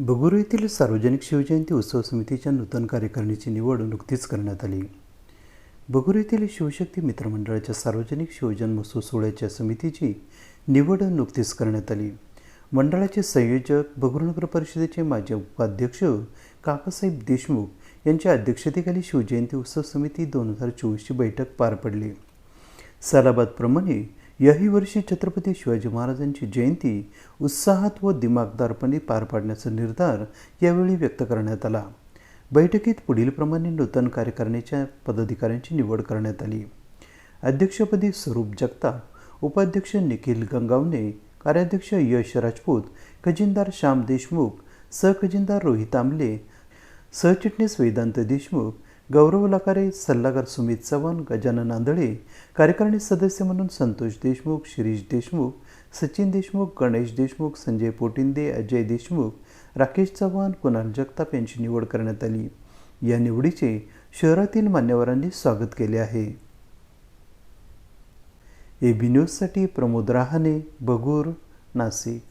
बगुरू येथील सार्वजनिक शिवजयंती उत्सव समितीच्या नूतन कार्यकारिणीची निवड नुकतीच करण्यात आली. बगुरू येथील शिवशक्ती मित्रमंडळाच्या सार्वजनिक शिवजन्मोत्सव सोहळ्याच्या समितीची निवड नुकतीच करण्यात आली. मंडळाचे संयोजक बगुरूनगर परिषदेचे माजी उपाध्यक्ष काकासाहेब देशमुख यांच्या अध्यक्षतेखाली शिवजयंती उत्सव समिती दोन हजार चोवीसची बैठक पार पडली. सालाबादप्रमाणे याही वर्षी छत्रपती शिवाजी महाराजांची जयंती उत्साहात व दिमागदारपणे पार पाडण्याचा निर्धार यावेळी व्यक्त करण्यात आला. बैठकीत पुढीलप्रमाणे नूतन कार्यकारिणीच्या पदाधिकाऱ्यांची निवड करण्यात आली. अध्यक्षपदी स्वरूप जगताप उपाध्यक्ष निखिल गंगावणे कार्याध्यक्ष यश राजपूत खजिनदार श्याम देशमुख सहखजिनदार रोहित आमले सहचिटणीस वेदांत देशमुख गौरव लकारे सल्लागार सुमित चव्हाण गजानन आंधळे कार्यकारिणी सदस्य म्हणून संतोष देशमुख शिरीष देशमुख सचिन देशमुख गणेश देशमुख संजय पोटिंदे अजय देशमुख राकेश चव्हाण कुणाल जगताप यांची निवड करण्यात आली. या निवडीचे शहरातील मान्यवरांनी स्वागत केले आहे. ए बी न्यूजसाठी प्रमोद रहाणे बगूर नाशिक.